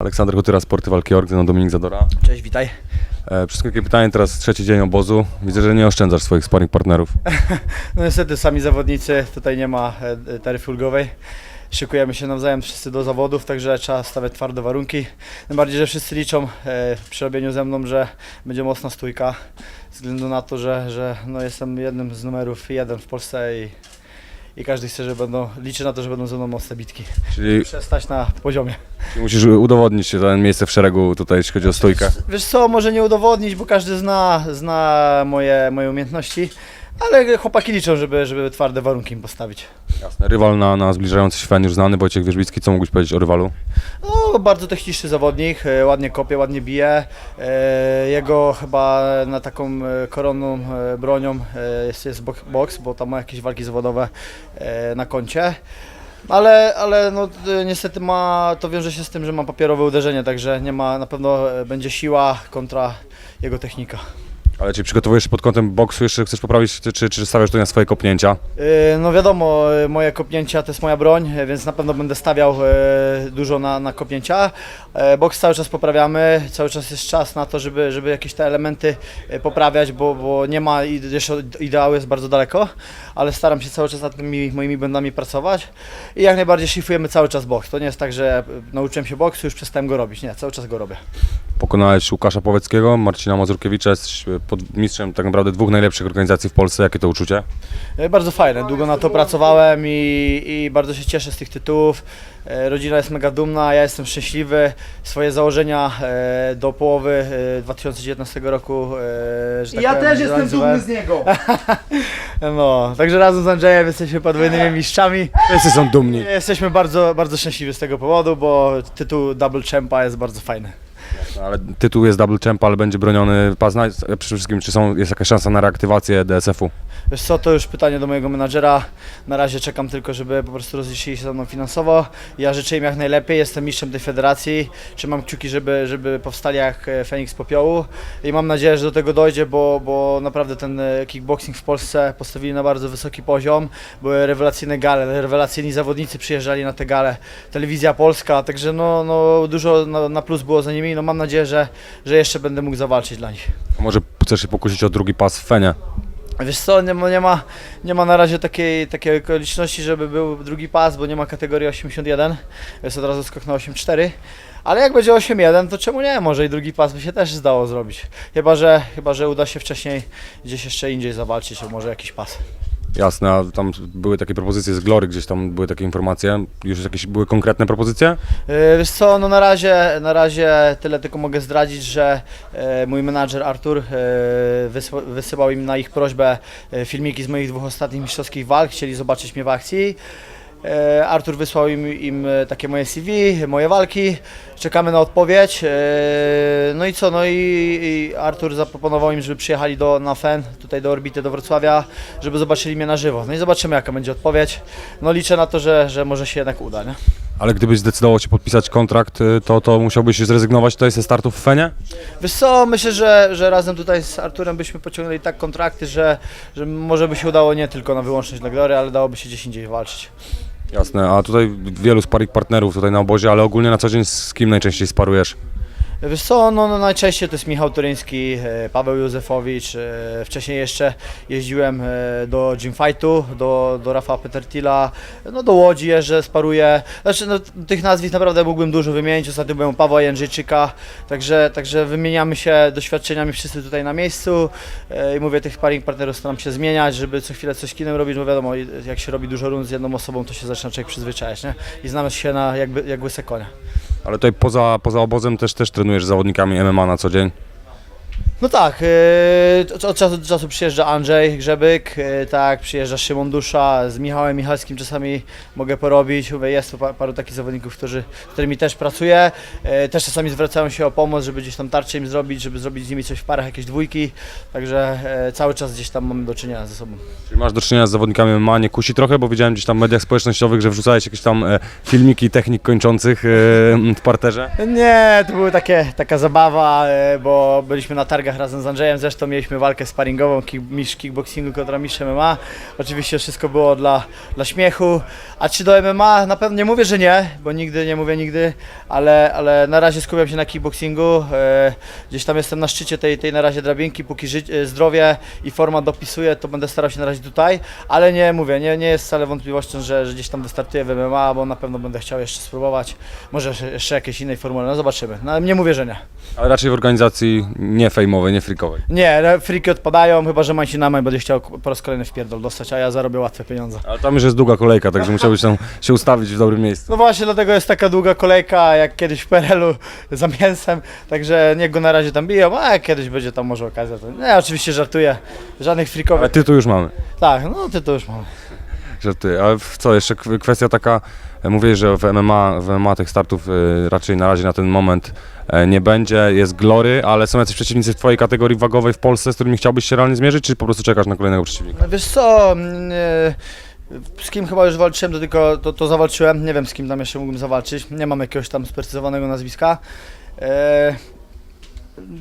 Aleksander Kotyra, Sporty Walki Org, no Dominik Zadora. Cześć, witaj. E, wszystko takie pytanie, teraz trzeci dzień obozu. Widzę, że nie oszczędzasz swoich sparring partnerów. No niestety sami zawodnicy, tutaj nie ma e, taryfy ulgowej. Szykujemy się nawzajem wszyscy do zawodów, także trzeba stawiać twarde warunki. Tym bardziej, że wszyscy liczą e, przy robieniu ze mną, że będzie mocna stójka. Ze względu na to, że, że no, jestem jednym z numerów jeden w Polsce i, i każdy chce, że będą, liczy na to, że będą ze mną mocne bitki. Czyli Przestać na poziomie. musisz udowodnić się to miejsce w szeregu tutaj, jeśli chodzi o stójkę. Wiesz co, może nie udowodnić, bo każdy zna, zna moje, moje umiejętności, ale chłopaki liczą, żeby, żeby twarde warunki im postawić. Jasne. Rywal na, na zbliżający się fan już znany, Wojciech Wierzbicki. Co mógłbyś powiedzieć o rywalu? No, bardzo techniczny zawodnik, e, ładnie kopie, ładnie bije. E, Jego chyba na taką e, koronną e, bronią e, jest, jest bok- boks, bo tam ma jakieś walki zawodowe e, na koncie. Ale, ale no, e, niestety ma, to wiąże się z tym, że ma papierowe uderzenie, także nie ma, na pewno e, będzie siła kontra jego technika. Ale czy przygotowujesz się pod kątem boksu, jeszcze chcesz poprawić, czy, czy, czy stawiasz tu na swoje kopnięcia? E, No wiadomo, e, moje kopnięcia to jest moja broń, e, więc na pewno będę stawiał dużo na, na kopnięcia. E, Boks cały czas poprawiamy, cały czas jest czas na to, żeby, żeby jakieś te elementy poprawiać, bo, bo nie ma, i- jeszcze ideału jest bardzo daleko, ale staram się cały czas nad tymi moimi błędami pracować i jak najbardziej szlifujemy cały czas boks. To nie jest tak, że nauczyłem się boksu, już przestałem go robić, nie, cały czas go robię. Pokonałeś Łukasza Połeckiego, Marcina Mazurkiewicza, jesteś pod mistrzem tak naprawdę dwóch najlepszych organizacji w Polsce. Jakie to uczucie? E, Bardzo fajne, długo na to pracowałem i, i bardzo się cieszę z tych tytułów. E, Rodzina jest mega dumna, ja jestem szczęśliwy. Swoje założenia e, do połowy e, 2019 roku. że tak Ja powiem, też jestem dumny z niego. No, także razem z Andrzejem jesteśmy podwójnymi mistrzami. Wszyscy są dumni. Jesteśmy bardzo, bardzo szczęśliwi z tego powodu, bo tytuł Double Champa jest bardzo fajny. Ale tytuł jest Double Champ, ale będzie broniony Pazna. Przede wszystkim, czy są, jest jakaś szansa na reaktywację DSF-u? Wiesz co, to już pytanie do mojego menadżera. Na razie czekam tylko, żeby po prostu rozliczyli się ze mną finansowo. Ja życzę im jak najlepiej, jestem mistrzem tej federacji. Trzymam kciuki, żeby, żeby powstali jak e, Feniks Popiołu i mam nadzieję, że do tego dojdzie, bo, bo naprawdę ten e, kickboxing w Polsce postawili na bardzo wysoki poziom. Były rewelacyjne gale, rewelacyjni zawodnicy przyjeżdżali na te gale. Telewizja polska, także no, no dużo na, na plus było za nimi. No mam nadzieję, że, że jeszcze będę mógł zawalczyć dla nich. A może chcesz się pokusić o drugi pas w Fenie? Wiesz co, nie, ma- nie, ma, nie ma na razie takiej, takiej okoliczności, żeby był drugi pas, bo nie ma kategorii 81, jest od razu skok na 8.4. Ale jak będzie 8.1, to czemu nie? Może i drugi pas by się też zdało zrobić. Chyba, że, chyba, że uda się wcześniej gdzieś jeszcze indziej zawalczyć, a może jakiś pas. Jasne, a tam były takie propozycje z Glory, gdzieś tam były takie informacje. Już jakieś były konkretne propozycje? Yy, Wiesz co, no na razie, na razie tyle tylko mogę zdradzić, że e, mój menadżer Artur e, wysyłał im na ich prośbę e, filmiki z moich dwóch ostatnich mistrzowskich walk, chcieli zobaczyć mnie w akcji. E, Artur wysłał im, im e, takie moje CV, moje walki, czekamy na odpowiedź. E, No i co, no i, i Artur zaproponował im, żeby przyjechali do, na FEN, tutaj do Orbity, do Wrocławia, żeby zobaczyli mnie na żywo. No i zobaczymy jaka będzie odpowiedź. No liczę na to, że, że może się jednak uda, nie? Ale gdybyś zdecydował się podpisać kontrakt, y, to, to musiałbyś zrezygnować tutaj ze startu w Fenie? Wiesz co, myślę, że, że razem tutaj z Arturem byśmy pociągnęli tak kontrakty, że, że może by się udało nie tylko na wyłączność dla Glory, ale dałoby się gdzieś indziej walczyć. Jasne, a tutaj wielu sparring partnerów tutaj na obozie, ale ogólnie na co dzień z kim najczęściej sparujesz? Wiesz co, no, no najczęściej to jest Michał Turyński, e, Paweł Józefowicz, e, wcześniej jeszcze jeździłem e, do gymfightu, do, do Rafała Petertila, no do Łodzi jeżdżę, sparuję, znaczy no, tych nazwisk naprawdę mógłbym dużo wymienić, ostatnio byłem Pawła Jędrzejczyka, także, także wymieniamy się doświadczeniami wszyscy tutaj na miejscu i mówię, tych sparring partnerów staram się zmieniać, żeby co chwilę coś kinem robić, bo wiadomo, jak się robi dużo rund z jedną osobą, to się zaczyna człowiek przyzwyczajać, nie? I znamy się na jakby, jak łyse konia. Ale tutaj poza, poza obozem też, też trenujesz z zawodnikami MMA na co dzień. No tak, yy, od czasu do czasu przyjeżdża Andrzej Grzebyk, yy, tak, przyjeżdża Szymon Dusza, z Michałem Michalskim czasami mogę porobić, mówię, jest tu pa, paru takich zawodników, którzy, z którymi też pracuję, yy, też czasami zwracają się o pomoc, żeby gdzieś tam tarczę im zrobić, żeby zrobić z nimi coś w parach, jakieś dwójki, także yy, cały czas gdzieś tam mamy do czynienia ze sobą. Czyli masz do czynienia z zawodnikami MMA, nie kusi trochę, bo widziałem gdzieś tam w mediach społecznościowych, że wrzucałeś jakieś tam e, filmiki technik kończących e, w parterze. Nie, to była taka zabawa, yy, bo byliśmy na targach razem z Andrzejem, zresztą mieliśmy walkę sparingową, kick, mistrz kickboxingu kontra mistrz MMA. Oczywiście wszystko było dla, dla śmiechu. A czy do MMA? Na pewno nie mówię, że nie, bo nigdy nie mówię nigdy, ale, ale na razie skupiam się na kickboxingu. E, gdzieś tam jestem na szczycie tej, tej na razie drabinki, póki ży, e, zdrowie i forma dopisuje, to będę starał się na razie tutaj, ale nie mówię, nie, nie jest wcale wątpliwością, że, że gdzieś tam wystartuję w MMA, bo na pewno będę chciał jeszcze spróbować, może jeszcze- jakiejś innej formuły, no zobaczymy. No, nie mówię, że nie. Ale raczej w organizacji nie fejmowej, nie freakowej. Nie, re- friki odpadają, chyba że Mańsi na będzie chciał po raz kolejny wpierdol dostać, a ja zarobię łatwe pieniądze. Ale tam już jest długa kolejka, także musiałbyś tam się ustawić w dobrym miejscu. No właśnie, dlatego jest taka długa kolejka, jak kiedyś w PRL-u za mięsem, także niech go na razie tam biją, a jak kiedyś będzie tam może okazja, to nie, oczywiście żartuję, żadnych Ale frikowych, tytuł już mamy. tak, no ty to już mam. Żartuję. Ale co, jeszcze kwestia taka, e, mówię, że w MMA, w MMA tych startów e, raczej na razie na ten moment e, nie będzie, jest glory, ale są jacyś przeciwnicy w twojej kategorii wagowej w Polsce, z którymi chciałbyś się realnie zmierzyć, czy po prostu czekasz na kolejnego przeciwnika? Wiesz co, mm, z kim chyba już walczyłem, to tylko to, to zawalczyłem. Nie wiem z kim tam jeszcze mógłbym zawalczyć. Nie mam jakiegoś tam sprecyzowanego nazwiska.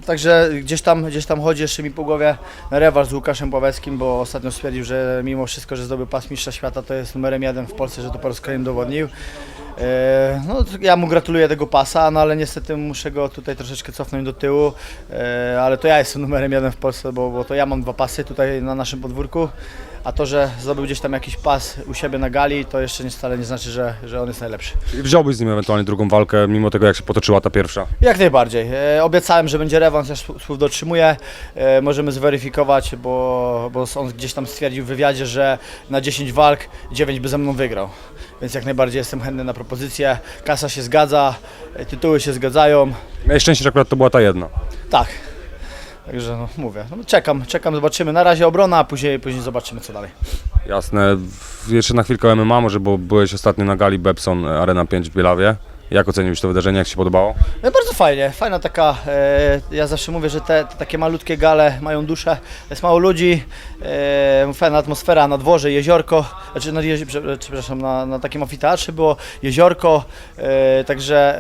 Także gdzieś tam, gdzieś tam chodzi jeszcze mi po głowie rewanż z Łukaszem Pławeckim, bo ostatnio stwierdził, że mimo wszystko, że zdobył pas mistrza świata, to jest numerem jeden w Polsce, że to po raz kolejny udowodnił. E, No, ja mu gratuluję tego pasa, no ale niestety muszę go tutaj troszeczkę cofnąć do tyłu, e, ale to ja jestem numerem jeden w Polsce, bo, bo to ja mam dwa pasy tutaj na naszym podwórku, a to, że zdobył gdzieś tam jakiś pas u siebie na gali, to jeszcze nie wcale nie znaczy, że, że on jest najlepszy. I wziąłbyś z nim ewentualnie drugą walkę, mimo tego jak się potoczyła ta pierwsza. Jak najbardziej. E, obiecałem, że będzie rewanż, ja sł- słów dotrzymuję. E, możemy zweryfikować, bo, bo on gdzieś tam stwierdził w wywiadzie, że na 10 walk 9 by ze mną wygrał. Więc jak najbardziej jestem chętny na propozycję. Kasa się zgadza, e, tytuły się zgadzają. Miałeś szczęście, że akurat to była ta jedna. Tak. Także no, mówię, no, czekam, czekam, zobaczymy. Na razie obrona, a później, później zobaczymy co dalej. Jasne. Jeszcze na chwilkę MMA, może bo byłeś ostatnio na gali Bepson Arena 5 w Bielawie. Jak oceniłeś to wydarzenie, jak się podobało? No bardzo fajnie, fajna taka, e, ja zawsze mówię, że te, te takie malutkie gale mają duszę, jest mało ludzi, e, fajna atmosfera na dworze, jeziorko, znaczy na, przepraszam, na, na takim amfiteatrze było jeziorko, e, także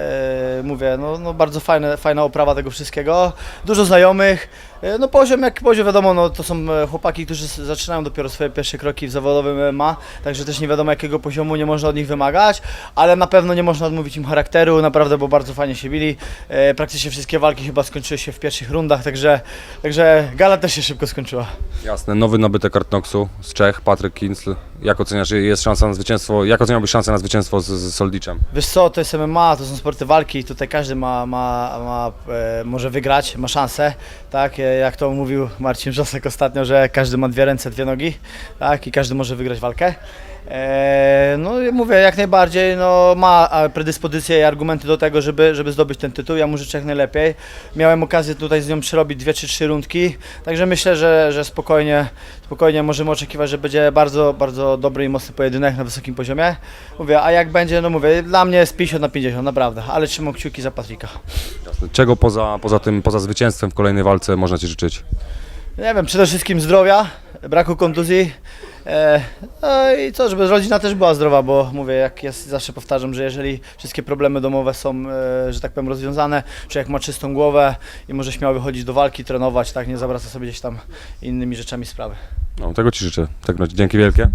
e, mówię, no, no bardzo fajne, fajna oprawa tego wszystkiego, dużo znajomych, no poziom jak poziom wiadomo, no to są e, chłopaki, którzy zaczynają dopiero swoje pierwsze kroki w zawodowym MMA, także też nie wiadomo jakiego poziomu nie można od nich wymagać, ale na pewno nie można odmówić im charakteru, naprawdę, bo bardzo fajnie się bili. E, praktycznie wszystkie walki chyba skończyły się w pierwszych rundach, także, także gala też się szybko skończyła. Jasne. Nowy nabytek Artnoxu z Czech, Patryk Kincl. Jak oceniasz, jest szansa na zwycięstwo? Jak oceniałbyś szansę na zwycięstwo z, z Soldiczem? Wiesz co, to jest MMA, to są sporty walki, tutaj każdy ma, ma, ma e, może wygrać, ma szansę, tak, e, jak to mówił Marcin Wrzosek ostatnio, że każdy ma dwie ręce, dwie nogi, tak, i każdy może wygrać walkę. E, no i mówię, jak najbardziej, no ma predyspozycje i argumenty do tego, żeby, żeby zdobyć ten tytuł, ja mu życzę jak najlepiej. Miałem okazję tutaj z nią przerobić dwie czy trzy rundki, także myślę, że, że spokojnie, spokojnie możemy oczekiwać, że będzie bardzo, bardzo dobry i mocny pojedynek na wysokim poziomie. Mówię, a jak będzie, no mówię, dla mnie jest 50 na 50, naprawdę, ale trzymam kciuki za Patryka. Czego poza, poza tym, poza zwycięstwem w kolejnej walce można Ci życzyć? Nie wiem, przede wszystkim zdrowia, braku kontuzji. E, no i co, żeby rodzina też była zdrowa, bo mówię, jak ja zawsze powtarzam, że jeżeli wszystkie problemy domowe są, e, że tak powiem, rozwiązane, człowiek ma czystą głowę i może śmiało wychodzić do walki, trenować, tak, nie zawraca sobie gdzieś tam innymi rzeczami sprawy. No, tego Ci życzę. Tak, no, dzięki wielkie.